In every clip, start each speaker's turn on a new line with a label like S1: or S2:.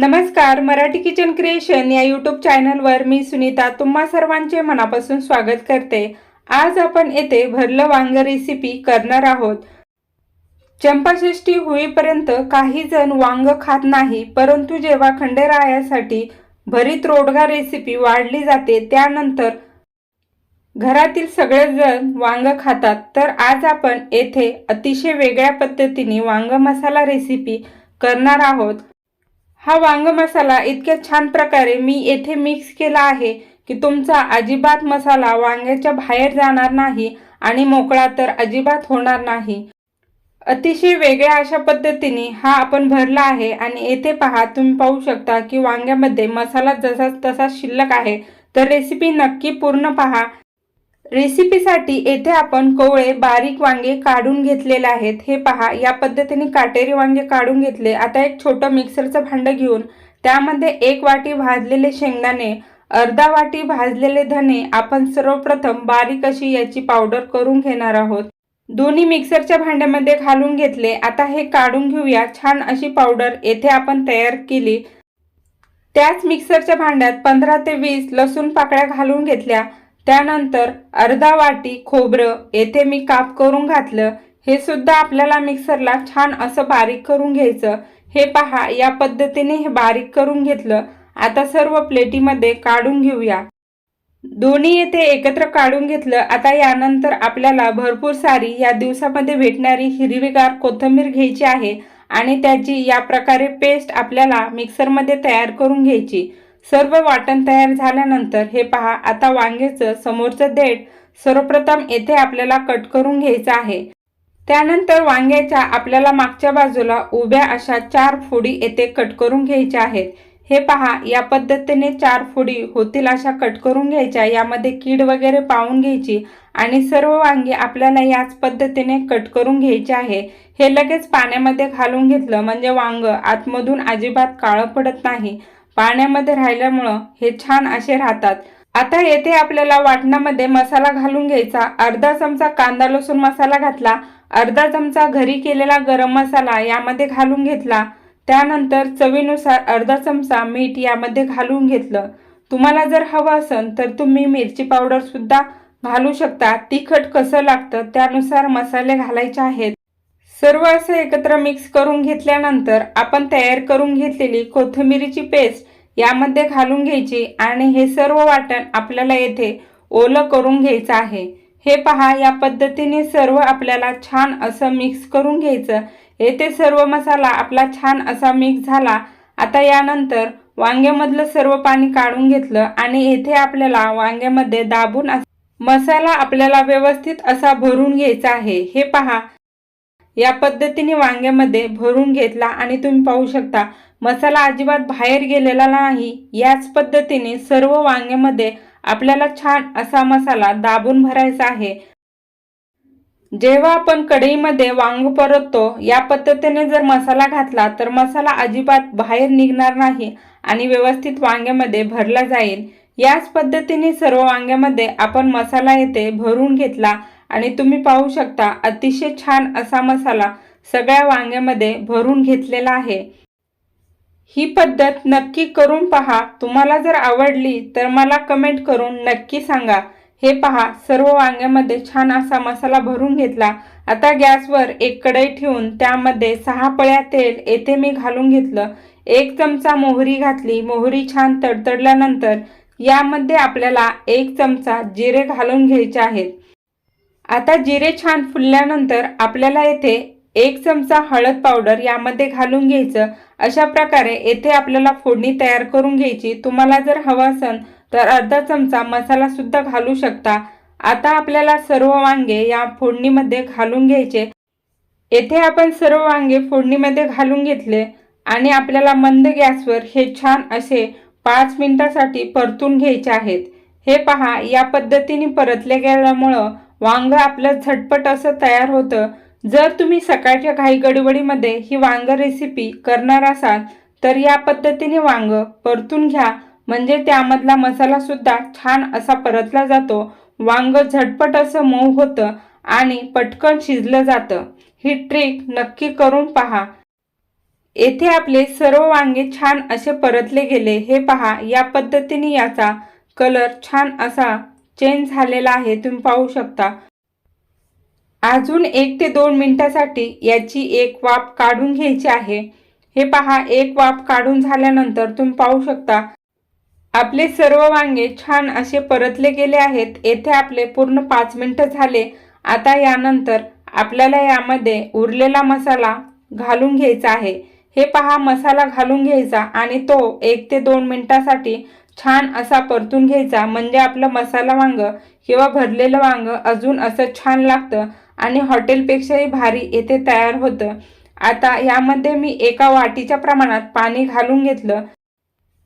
S1: नमस्कार Marathi kitchen creation या YouTube चॅनलवर मी सुनीता तुम्हा सर्वांचे मनापासून स्वागत करते. आज आपण येथे भरलं वांग रेसिपी करणार आहोत. चंपाषष्ठी होईपर्यंत काही जण वांग खात नाही परंतु जेव्हा खंडेरायासाठी भरीत रोडगा रेसिपी वाढली जाते त्यानंतर घरातील सगळेजण वांग खातात. तर आज आपण येथे अतिशय वेगळ्या पद्धतीने वांग मसाला रेसिपी करणार आहोत. हा वांग मसाला इतक्या छान प्रकारे मी येथे मिक्स केला आहे की तुमचा अजिबात मसाला वांग्याच्या बाहेर जाणार नाही आणि मोकळा तर अजिबात होणार नाही. अतिशय वेगळ्या अशा पद्धतीने हा आपण भरला आहे आणि येथे पहा तुम्ही पाहू शकता की वांग्यामध्ये मसाला जसा तसा शिल्लक आहे. तर रेसिपी नक्की पूर्ण पहा. रेसिपीसाठी येथे आपण कोवळे बारीक वांगे काढून घेतलेले आहेत. हे पहा या पद्धतीने काटेरी वांगे काढून घेतले. आता एक छोटं मिक्सरचं भांडं घेऊन त्यामध्ये एक वाटी भाजलेले शेंगदाणे अर्धा वाटी भाजलेले धने आपण सर्वप्रथम बारीक अशी याची पावडर करून घेणार आहोत. दोन्ही मिक्सरच्या भांड्यामध्ये घालून घेतले. आता हे काढून घेऊया. छान अशी पावडर येथे आपण तयार केली. त्याच मिक्सरच्या भांड्यात पंधरा ते वीस लसूण पाकळ्या घालून घेतल्या. त्यानंतर अर्धा वाटी खोबरं येथे मी काप करून घातलं. हे सुद्धा आपल्याला मिक्सरला छान असं बारीक करून घ्यायचं. हे पहा या पद्धतीने हे बारीक करून घेतलं. आता सर्व प्लेटीमध्ये काढून घेऊया. दोन्ही येथे एकत्र काढून घेतलं. आता यानंतर आपल्याला भरपूर सारी या दिवसामध्ये भेटणारी हिरवीगार कोथिंबीर घ्यायची आहे आणि त्याची या प्रकारे पेस्ट आपल्याला मिक्सरमध्ये तयार करून घ्यायची. सर्व वाटण तयार झाल्यानंतर हे पहा आता वांग्याचं समोरचं देठ सर्वप्रथम येथे आपल्याला कट करून घ्यायचं आहे. त्यानंतर वांग्याच्या आपल्याला मागच्या बाजूला उभ्या अशा चार फोडी येथे कट करून घ्यायच्या आहेत. हे पहा या पद्धतीने चार फोडी होतील अशा कट करून घ्यायच्या यामध्ये कीड वगैरे पाहून घ्यायची आणि सर्व वांगी आपल्याला याच पद्धतीने कट करून घ्यायचे आहे. हे लगेच पाण्यामध्ये घालून घेतलं म्हणजे वांग आतमधून अजिबात काळं पडत नाही. पाण्यामध्ये राहिल्यामुळं हे छान असे राहतात. आता येथे आपल्याला वाटणामध्ये मसाला घालून घ्यायचा. अर्धा चमचा कांदा लसूण मसाला घातला. अर्धा चमचा घरी केलेला गरम मसाला यामध्ये घालून घेतला. त्यानंतर चवीनुसार अर्धा चमचा मीठ यामध्ये घालून घेतलं. तुम्हाला जर हवं असेल तर तुम्ही मिरची पावडर सुद्धा घालू शकता. तिखट कसं लागतं त्यानुसार मसाले घालायचे आहेत. सर्व असं एकत्र मिक्स करून घेतल्यानंतर आपण तयार करून घेतलेली कोथिंबिरीची पेस्ट यामध्ये घालून घ्यायची आणि हे सर्व वाटण आपल्याला येथे ओलं करून घ्यायचं आहे. हे पहा या पद्धतीने सर्व आपल्याला छान असं मिक्स करून घ्यायचं. येथे सर्व मसाला आपला छान असा मिक्स झाला. आता यानंतर वांग्यामधलं सर्व पाणी काढून घेतलं आणि येथे आपल्याला वांग्यामध्ये दाबून मसाला आपल्याला व्यवस्थित असा भरून घ्यायचा आहे. हे पहा या पद्धतीने वांग्यामध्ये भरून घेतला आणि तुम्ही पाहू शकता मसाला अजिबात बाहेर गेलेला नाही. याच पद्धतीने सर्व वांग्यामध्ये आपल्याला छान असा मसाला दाबून भरायचा आहे. जेव्हा आपण कढईमध्ये वांग परततो या पद्धतीने जर मसाला घातला तर मसाला अजिबात बाहेर निघणार नाही आणि व्यवस्थित वांग्यामध्ये भरला जाईल. याच पद्धतीने सर्व वांग्यामध्ये आपण मसाला येथे भरून घेतला आणि तुम्ही पाहू शकता अतिशय छान असा मसाला सगळ्या वांग्यामध्ये भरून घेतलेला आहे. ही पद्धत नक्की करून पहा. तुम्हाला जर आवडली तर मला कमेंट करून नक्की सांगा. हे पहा सर्व वांग्यामध्ये छान असा मसाला भरून घेतला. आता गॅसवर एक कढई ठेवून त्यामध्ये सहा पळ्या तेल येथे मी घालून घेतलं. एक चमचा मोहरी घातली. मोहरी छान तडतडल्यानंतर यामध्ये आपल्याला एक चमचा जिरे घालून घ्यायचे आहेत. आता जिरे छान फुलल्यानंतर आपल्याला येथे एक चमचा हळद पावडर यामध्ये घालून घ्यायचं. अशा प्रकारे येथे आपल्याला फोडणी तयार करून घ्यायची. तुम्हाला जर हवं असेल तर अर्धा चमचा मसाला सुद्धा घालू शकता. आता आपल्याला सर्व वांगे या फोडणीमध्ये घालून घ्यायचे. येथे आपण सर्व वांगे फोडणीमध्ये घालून घेतले आणि आपल्याला मंद गॅसवर हे छान असे पाच मिनिटासाठी परतून घ्यायचे आहेत. हे पहा या पद्धतीने परतले गेल्यामुळं वांग आपलं झटपट असं तयार होतं. जर तुम्ही सकाळच्या घाई गडबडीमध्ये ही वांग रेसिपी करणार असाल तर या पद्धतीने वांग परतून घ्या. म्हणजे त्यामधला मसालासुद्धा छान असा परतला जातो. वांग झटपट असं मऊ होतं आणि पटकन शिजलं जातं. ही ट्रिक नक्की करून पहा. येथे आपले सर्व वांगे छान असे परतले गेले. हे पहा या पद्धतीने याचा कलर छान असा चेंज झालेला आहे तुम्ही पाहू शकता. अजून एक ते दोन मिनिटासाठी याची एक वाफ काढून घ्यायची आहे. हे पहा एक वाफ काढून झाल्यानंतर तुम्ही पाहू शकता आपले सर्व वांगे छान असे परतले गेले आहेत. येथे आपले पूर्ण पाच मिनिटं झाले. आता यानंतर आपल्याला यामध्ये उरलेला मसाला घालून घ्यायचा आहे. हे पहा मसाला घालून घ्यायचा आणि तो एक ते दोन मिनिटासाठी छान असा परतून घ्यायचा म्हणजे आपलं मसाला वांग किंवा भरलेलं वांग अजून असं छान लागतं आणि हॉटेलपेक्षाही भारी येथे तयार होतं. आता यामध्ये मी एका वाटीच्या प्रमाणात पाणी घालून घेतलं.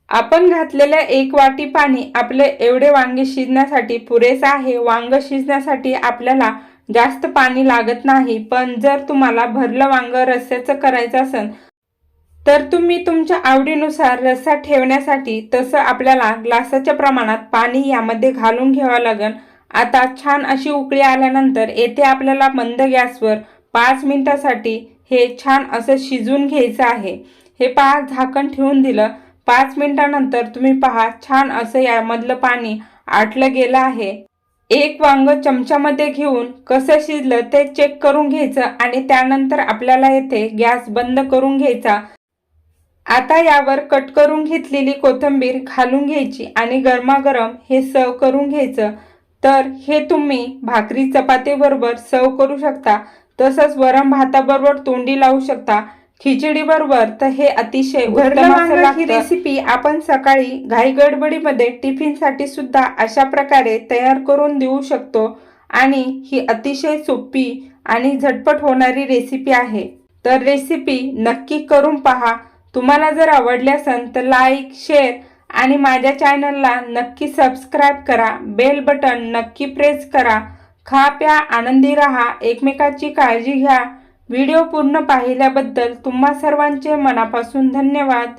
S1: आपण घातलेलं एक वाटी पाणी आपले एवढे वांगे शिजण्यासाठी पुरेसा आहे. वांग शिजण्यासाठी आपल्याला जास्त पाणी लागत नाही पण जर तुम्हाला भरलं वांग रस्स्याचं करायचं असेल तर तुम्ही तुमच्या आवडीनुसार रस्सा ठेवण्यासाठी तसं आपल्याला ग्लासाच्या प्रमाणात पाणी यामध्ये घालून घ्यावं लागेल आता छान अशी उकळी आल्यानंतर येथे आपल्याला मंद गॅसवर पाच मिनिटासाठी हे छान असं शिजून घ्यायचं आहे. हे पहा झाकण ठेवून दिलं. पाच मिनिटानंतर तुम्ही पहा छान असं यामधलं पाणी आटलं गेलं आहे. एक वांग चमच्यामध्ये घेऊन कसं शिजलं ते चेक करून घ्यायचं आणि त्यानंतर आपल्याला येथे गॅस बंद करून घ्यायचा. आता यावर कट करून घेतलेली कोथिंबीर घालून घ्यायची आणि गरमागरम हे सर्व करून घ्यायचं. तर हे तुम्ही भाकरी चपातीबरोबर सर्व करू शकता. तसंच वरण भाताबरोबर तोंडी लावू शकता. खिचडी बरोबर तर हे अतिशय
S2: ही
S1: रेसिपी आपण सकाळी घाई गडबडीमध्ये टिफिनसाठी सुद्धा अशा प्रकारे तयार करून देऊ शकतो. आणि ही अतिशय सोपी आणि झटपट होणारी रेसिपी आहे. तर रेसिपी नक्की करून पहा. तुम्हाला जर आवडले असेल तर लाईक शेअर आणि माझ्या चॅनलला नक्की सबस्क्राईब करा. बेल बटन नक्की प्रेस करा. खा प्या आनंदी राहा. एकमेकाची काळजी घ्या. व्हिडिओ पूर्ण पाहिल्याबद्दल तुम्हा सर्वांचे मनापासून धन्यवाद.